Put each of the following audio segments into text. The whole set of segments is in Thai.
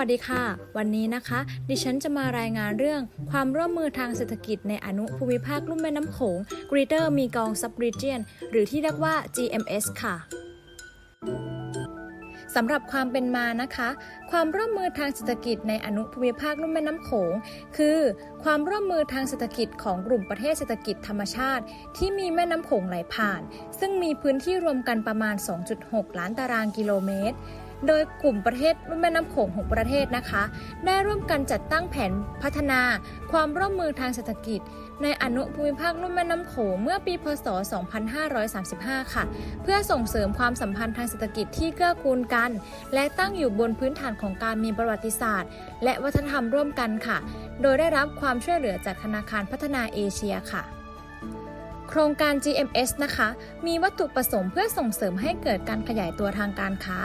วัสดีค่ะ วันนี้นะคะ ดิฉันจะมารายงานเรื่องความร่วมมือทางเศรษฐกิจในอนุภูมิภาคลุ่มแม่น้ำโขง Greater Mekong Sub-region หรือที่เรียกว่า GMS ค่ะสำหรับความเป็นมานะคะ ความร่วมมือทางเศรษฐกิจในอนุภูมิภาคลุ่มแม่น้ำโขง คือ ความร่วมมือทางเศรษฐกิจของกลุ่มประเทศเศรษฐกิจธรรมชาติ ที่มีแม่น้ำโขงไหลผ่าน ซึ่งมีพื้นที่รวมกันประมาณ 2.6 ล้านตารางกิโลเมตร โดยกลุ่มประเทศรุ่มแม่น้ำโขง6ประเทศนะคะ ได้ร่วมกันจัดตั้งแผนพัฒนาความร่วมมือทางเศรษฐกิจ ในอนุภูมิภาคลุ่มแม่น้ำโขงเมื่อปีพศ 2535 ค่ะ เพื่อส่งเสริมความสัมพันธ์ทางเศรษฐกิจที่เกื้อกูลกัน และตั้งอยู่บนพื้นฐานของการมีประวัติศาสตร์ และวัฒนธรรมร่วมกันค่ะ โดยได้รับความช่วยเหลือจากธนาคารพัฒนาเอเชียค่ะโครงการ GMS นะคะ มีวัตถุประสงค์เพื่อส่งเสริมให้เกิดการขยายตัวทางการค้า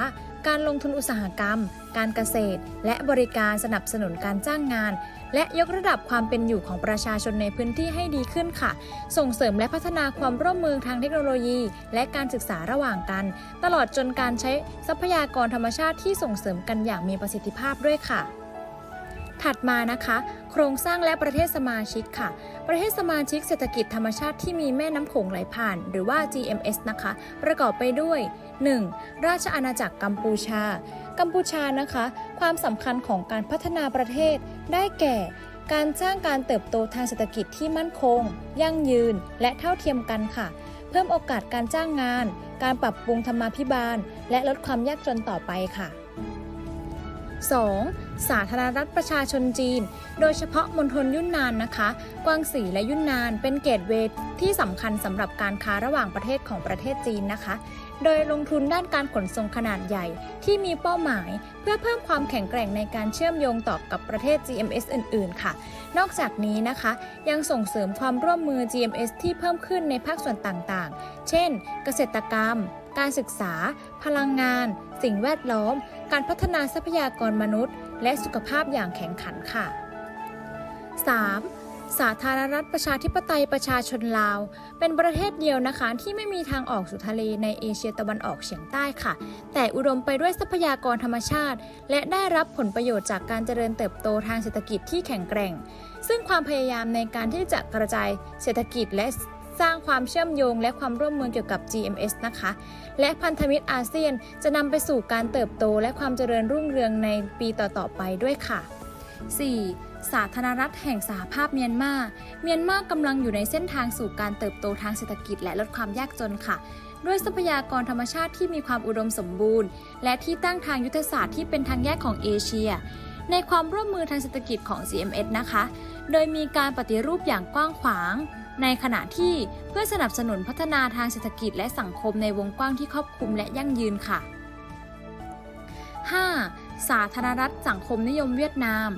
การลงทุนอุตสาหกรรม การเกษตร และบริการสนับสนุนการจ้างงาน และยกระดับความเป็นอยู่ของประชาชนในพื้นที่ให้ดีขึ้นค่ะ ส่งเสริมและพัฒนาความร่วมมือทางเทคโนโลยี และการศึกษาระหว่างกัน ตลอดจนการใช้ทรัพยากรธรรมชาติที่ส่งเสริมกันอย่างมีประสิทธิภาพด้วยค่ะ ถัดมานะคะ โครงสร้างและประเทศสมาชิกค่ะ ประเทศสมาชิกเศรษฐกิจธรรมชาติที่มีแม่น้ำโขงไหลผ่าน หรือว่า GMS นะคะ ประกอบไปด้วย 1. ราชอาณาจักรกัมพูชา กัมพูชานะคะ ความสำคัญของการพัฒนาประเทศ ได้แก่ การสร้างการเติบโตทางเศรษฐกิจที่มั่นคง ยั่งยืน และเท่าเทียมกันค่ะ เพิ่มโอกาสการจ้างงาน การปรับปรุงธรรมาภิบาล และลดความยากจนต่อไปค่ะ 2. สาธารณรัฐประชาชนจีน โดยเฉพาะมณฑลยุ่นนานนะคะ กวางสีและยุ่นนานเป็นเกตเวย์ที่สำคัญสำหรับการค้าระหว่างประเทศของประเทศจีนนะคะ โดยลงทุนด้านการขนส่งขนาดใหญ่ ที่มีเป้าหมาย เพื่อเพิ่มความแข็งแกร่งในการเชื่อมโยงต่อกับประเทศ GMS อื่น ๆ ค่ะ นอกจากนี้นะคะ ยังส่งเสริมความร่วมมือ GMS ที่เพิ่มขึ้นในภาคส่วนต่างๆ เช่น เกษตรกรรม การศึกษา พลังงาน สิ่งแวดล้อม การพัฒนาทรัพยากรมนุษย์ และสุขภาพอย่างแข็งขันค่ะ 3. สาธารณรัฐประชาธิปไตยประชาชนลาว เป็นประเทศเดียวนะคะที่ไม่มีทางออกสู่ทะเลในเอเชียตะวันออกเฉียงใต้ค่ะ แต่อุดมไปด้วยทรัพยากรธรรมชาติ และได้รับผลประโยชน์จากการเจริญเติบโตทางเศรษฐกิจที่แข็งแกร่ง ซึ่งความพยายามในการที่จะกระจายเศรษฐกิจและ สร้างความเชื่อมโยงและความร่วมมือเกี่ยวกับ GMS นะคะ และพันธมิตรอาเซียนจะนำไปสู่การเติบโตและความเจริญรุ่งเรืองในปีต่อๆไปด้วยค่ะ 4. สาธารณรัฐแห่งสหภาพเมียนมา เมียนมากำลังอยู่ในเส้นทางสู่การเติบโตทางเศรษฐกิจและลดความยากจนค่ะ ด้วยทรัพยากรธรรมชาติที่มีความอุดมสมบูรณ์ และที่ตั้งทางยุทธศาสตร์ที่เป็นทางแยกของเอเชีย ในความร่วมมือทางเศรษฐกิจของ CMS นะคะ โดยมีการปฏิรูปอย่างกว้างขวาง ในขณะที่เพื่อสนับสนุนพัฒนาทางเศรษฐกิจและสังคมในวงกว้างที่ครอบคลุมและยั่งยืนค่ะ 5. สาธารณรัฐสังคมนิยมเวียดนาม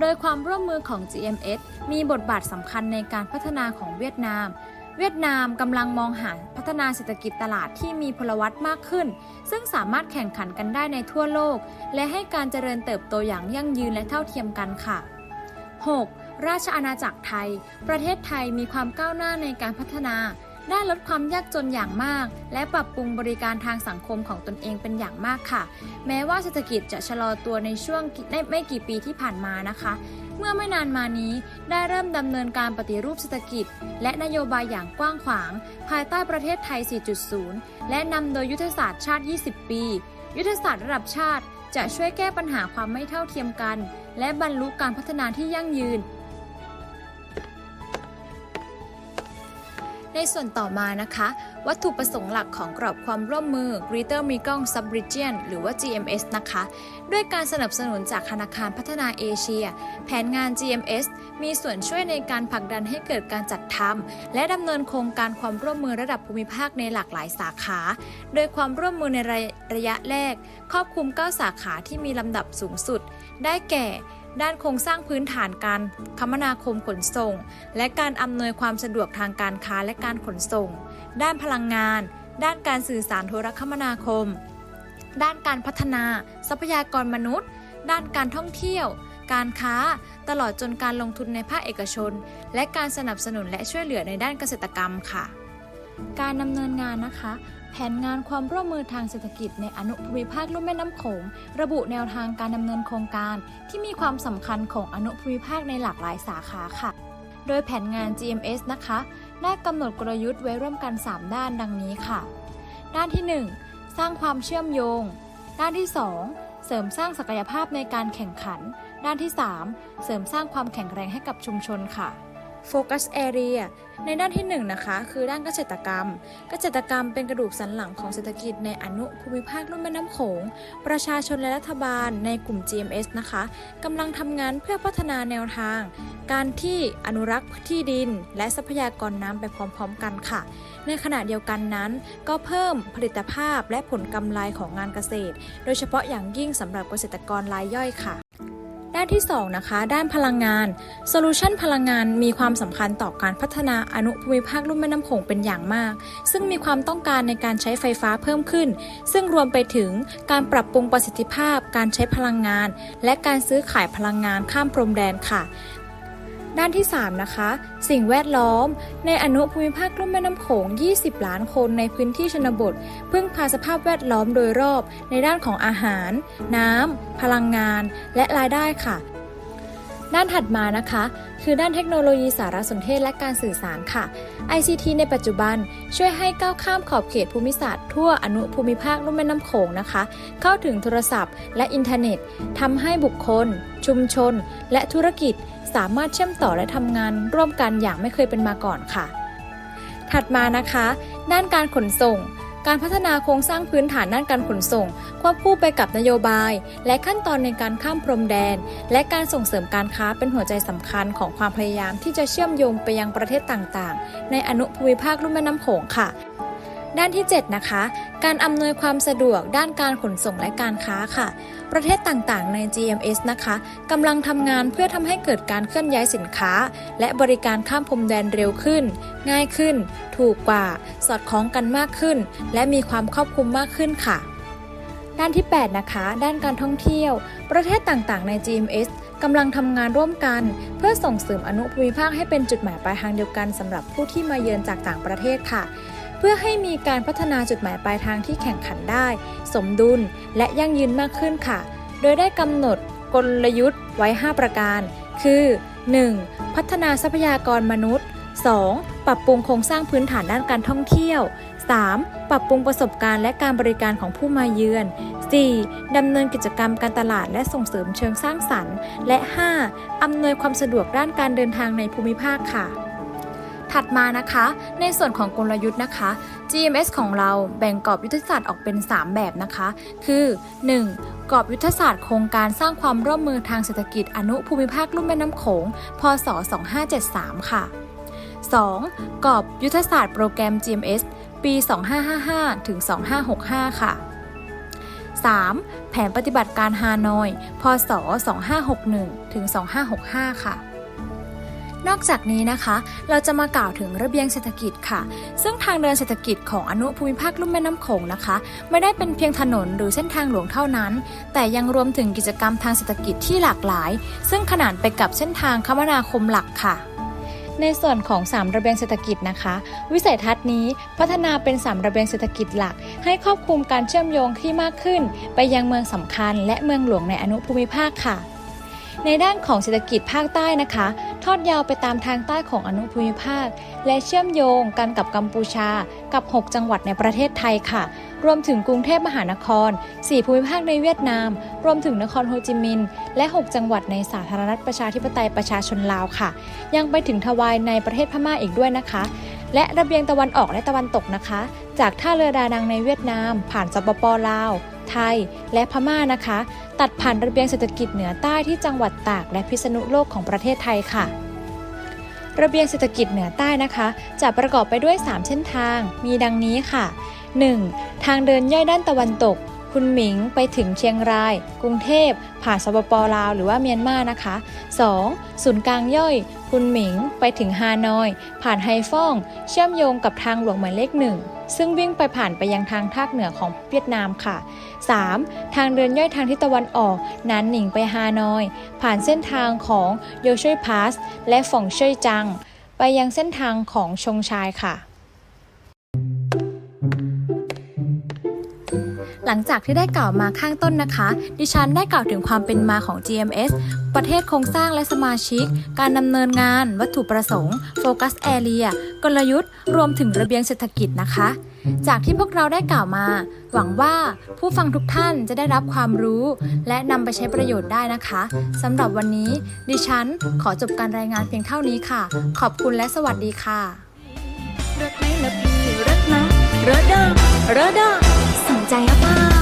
โดยความร่วมมือของ GMS มีบทบาทสำคัญในการพัฒนาของเวียดนาม เวียดนามกำลังมองหาพัฒนาเศรษฐกิจตลาดที่มีพลวัตมากขึ้น ซึ่งสามารถแข่งขันกันได้ในทั่วโลก และให้การเจริญเติบโตอย่างยั่งยืนและเท่าเทียมกันค่ะ 6. ราชอาณาจักรไทย ประเทศไทยมีความก้าวหน้าในการพัฒนาได้ลดความยากจนอย่างมาก และปรับปรุงบริการทางสังคมของตนเองเป็นอย่างมากค่ะ แม้ว่าเศรษฐกิจจะชะลอตัวในช่วงไม่กี่ปีที่ผ่านมานะคะ เมื่อไม่นานมานี้ได้เริ่มดำเนินการปฏิรูปเศรษฐกิจ และนโยบายอย่างกว้างขวาง ภายใต้ประเทศไทย 4.0 และนำโดยยุทธศาสตร์ชาติ 20 ปี ยุทธศาสตร์ระดับชาติจะช่วยแก้ปัญหาความไม่เท่าเทียมกัน และบรรลุการพัฒนาที่ยั่งยืน ในส่วนต่อมานะคะ วัตถุประสงค์หลักของกรอบความร่วมมือ Greater Mekong Sub-region หรือว่า GMS นะคะ ด้วยการสนับสนุนจากธนาคารพัฒนาเอเชีย แผนงาน GMS มีส่วนช่วยในการผลักดันให้เกิดการจัดทำและดำเนินโครงการความร่วมมือระดับภูมิภาคในหลากหลายสาขา โดยความร่วมมือในระระยะแรก ครอบคลุม 9 สาขาที่มีลำดับสูงสุด ได้แก่ ด้านโครงสร้างพื้นฐานการคมนาคมขนส่ง และการอำนวยความสะดวกทางการค้าและการขนส่ง ด้านพลังงาน ด้านการสื่อสารโทรคมนาคม ด้านการพัฒนา ทรัพยากรมนุษย์ ด้านการท่องเที่ยว การค้า ตลอดจนการลงทุนในภาคเอกชน และการสนับสนุนและช่วยเหลือในด้านเกษตรกรรมค่ะ การดำเนินงานนะคะ ผนงานความร่วมมือทางเศรษฐกิจในอนุภูมิภาคลุ่มแม่น้ำโขง ระบุแนวทางการดำเนินโครงการ ที่มีความสำคัญของอนุภูมิภาคในหลากหลายสาขาค่ะ โดยแผนงาน GMS นะคะ ได้กำหนดกลยุทธ์ไว้ร่วมกัน 3 ด้านดังนี้ค่ะ ด้านที่ 1 สร้างความเชื่อมโยง ด้านที่ 2 เสริมสร้างศักยภาพในการแข่งขัน ด้านที่ 3 เสริมสร้างความแข็งแรงให้กับชุมชนค่ะ Focus Area ในด้านที่1นะคะคือด้านเกษตรกรรม เกษตรกรรมเป็นกระดูกสันหลังของเศรษฐกิจในอนุภูมิภาคลุ่มแม่น้ำโขง ประชาชนและรัฐบาลในกลุ่ม GMS นะคะกำลังทำงานเพื่อพัฒนาแนวทาง การที่อนุรักษ์ที่ดิน และทรัพยากรน้ำไปพร้อมๆกันค่ะ ในขณะเดียวกันนั้น ก็เพิ่มผลิตภาพและผลกำไรของงานเกษตร โดยเฉพาะอย่างยิ่งสำหรับเกษตรกรรายย่อยค่ะ ด้านที่ 2 นะคะ ด้านพลังงานโซลูชันพลังงานมีความสำคัญต่อการพัฒนาอนุภูมิภาคลุ่มแม่น้ำโขงเป็นอย่างมาก ซึ่งมีความต้องการในการใช้ไฟฟ้าเพิ่มขึ้น ซึ่งรวมไปถึงการปรับปรุงประสิทธิภาพ การใช้พลังงาน และการซื้อขายพลังงานข้ามพรมแดนค่ะ ด้านที่ 3 นะคะ สิ่งแวดล้อม ในอนุภูมิภาคลุ่มแม่น้ำโขง 20 ล้านคนในพื้นที่ชนบท พึ่งพาสภาพแวดล้อมโดยรอบ ในด้านของอาหาร น้ำ พลังงาน และรายได้ค่ะ ด้านถัดมานะคะ คือด้านเทคโนโลยีสารสนเทศและการสื่อสารค่ะ ICT ในปัจจุบันช่วยให้ก้าวข้ามขอบเขตภูมิศาสตร์ ทั่วอนุภูมิภาคลุ่มแม่น้ำโขงนะคะ เข้าถึงโทรศัพท์ และอินเทอร์เน็ตทำให้บุคคล ชุมชน และธุรกิจ สามารถเชื่อมต่อและทำงานร่วมกันอย่างไม่เคยเป็นมาก่อนค่ะ ถัดมานะคะ ด้านการขนส่ง การพัฒนาโครงสร้างพื้นฐานด้านการขนส่ง ควบคู่ไปกับนโยบาย และขั้นตอนในการข้ามพรมแดน และการส่งเสริมการค้าเป็นหัวใจสำคัญของความพยายามที่จะเชื่อมโยงไปยังประเทศต่างๆ ในอนุภูมิภาคลุ่มแม่น้ำโขงค่ะด้านที่ 7 นะคะ การอำนวยความสะดวกด้านการขนส่งและการค้าค่ะ ประเทศต่างๆ ใน GMS นะคะกำลังทำงานเพื่อทำให้เกิดการเคลื่อนย้ายสินค้า และบริการข้ามพรมแดนเร็วขึ้น ง่ายขึ้น ถูกกว่า สอดคล้องกันมากขึ้น และมีความครอบคลุมมากขึ้นค่ะ ด้านที่ 8 นะคะ ด้านการท่องเที่ยว ประเทศต่างๆ ใน GMS กำลังทำงานร่วมกัน เพื่อส่งเสริมอนุภูมิภาคให้เป็นจุดหมายปลายทางเดียวกันสำหรับผู้ที่มาเยือนจากต่างประเทศค่ะ เพื่อให้มีการพัฒนาจุดหมายปลายทางที่แข่งขันได้ สมดุลและยั่งยืนมากขึ้นค่ะ โดยได้กำหนดกลยุทธ์ไว้ 5 ประการ คือ 1. พัฒนาทรัพยากรมนุษย์ 2. ปรับปรุงโครงสร้างพื้นฐานด้านการท่องเที่ยว 3. ปรับปรุงประสบการณ์และการบริการของผู้มาเยือน 4. ดำเนินกิจกรรมการตลาดและส่งเสริมเชิงสร้างสรรค์ และ 5. อำนวยความสะดวกด้านการเดินทางในภูมิภาคค่ะ ถัดมานะคะ ในส่วนของกลยุทธ์นะคะ GMS ของเราแบ่งกรอบยุทธศาสตร์ออกเป็น 3 แบบนะคะ คือ 1. กรอบยุทธศาสตร์โครงการสร้างความร่วมมือทางเศรษฐกิจอนุภูมิภาคลุ่มแม่น้ำโขง พศ 2573 ค่ะ 2. กรอบยุทธศาสตร์โปรแกรม GMS ปี 2555 ถึง 2565 ค่ะ 3. แผนปฏิบัติการฮานอย พศ 2561 ถึง 2565 ค่ะ นอกจากนี้นะคะ เราจะมากล่าวถึงระเบียงเศรษฐกิจค่ะ ซึ่งทางเดินเศรษฐกิจของอนุภูมิภาคลุ่มแม่น้ำโขงนะคะ ไม่ได้เป็นเพียงถนนหรือเส้นทางหลวงเท่านั้น แต่ยังรวมถึงกิจกรรมทางเศรษฐกิจที่หลากหลาย ซึ่งขนานไปกับเส้นทางคมนาคมหลักค่ะในส่วนของ 3 ระเบียงเศรษฐกิจนะคะ วิสัยทัศน์นี้พัฒนาเป็น 3 ระเบียงเศรษฐกิจหลัก ให้ครอบคลุมการเชื่อมโยงที่มากขึ้น ไปยังเมืองสำคัญ และเมืองหลวงในอนุภูมิภาคค่ะ ในด้านของเศรษฐกิจภาคใต้นะคะ ทอดยาวไปตามทางใต้ของอนุภูมิภาค และเชื่อมโยงกันกับกัมพูชา กับ 6 จังหวัดในประเทศไทยค่ะ รวมถึงกรุงเทพมหานคร 4 ภูมิภาคในเวียดนาม รวมถึงนครโฮจิมินห์และ 6 จังหวัดในสาธารณรัฐประชาธิปไตยประชาชนลาวค่ะ ยังไปถึงทวายในประเทศพม่าอีกด้วยนะคะ และระเบียงตะวันออกและตะวันตกนะคะ จากท่าเรือดานังในเวียดนาม ผ่านสปปลาว ไทย และพม่านะคะ ตัดผ่านระเบียงเศรษฐกิจเหนือใต้ที่จังหวัดตากและพิษณุโลกของประเทศไทยค่ะ ระเบียงเศรษฐกิจเหนือใต้นะคะ จะประกอบไปด้วย 3 เส้นทาง มีดังนี้ค่ะ 1. ทางเดินย่อยด้านตะวันตก คุณหมิงไปถึงเชียงราย กรุงเทพ ผ่านสปปลาวหรือว่าเมียนมานะคะ 2. ศูนย์กลางย่อย คุณหมิงไปถึงฮานอย ผ่านไฮฟ่อง เชื่อมโยงกับทางหลวงหมายเลขหนึ่งซึ่งวิ่งไปผ่านไปยังทางภาคเหนือของเวียดนามค่ะ 3. ทางเดินย่อยทางทิศตะวันออกนานหนิงไปฮานอย ผ่านเส้นทางของโยช่วยพาส และฝ่องเช่ยจัง ไปยังเส้นทางของชงชายค่ะ หลังจากที่ได้กล่าวมาข้างต้นนะคะ ดิฉันได้กล่าวถึงความเป็นมาของ GMS ประเทศโครงสร้างและสมาชิก การดำเนินงาน วัตถุประสงค์โฟกัสแอเรียกลยุทธ์ รวมถึงระเบียงเศรษฐกิจนะคะ จากที่พวกเราได้กล่าวมา หวังว่าผู้ฟังทุกท่านจะได้รับความรู้ และนำไปใช้ประโยชน์ได้นะคะสำหรับวันนี้ ดิฉันขอจบการรายงานเพียงเท่านี้ค่ะ ขอบคุณและสวัสดีค่ะรักไหมละพี่รักนะรักเด้อรักเด้อ 在摇晃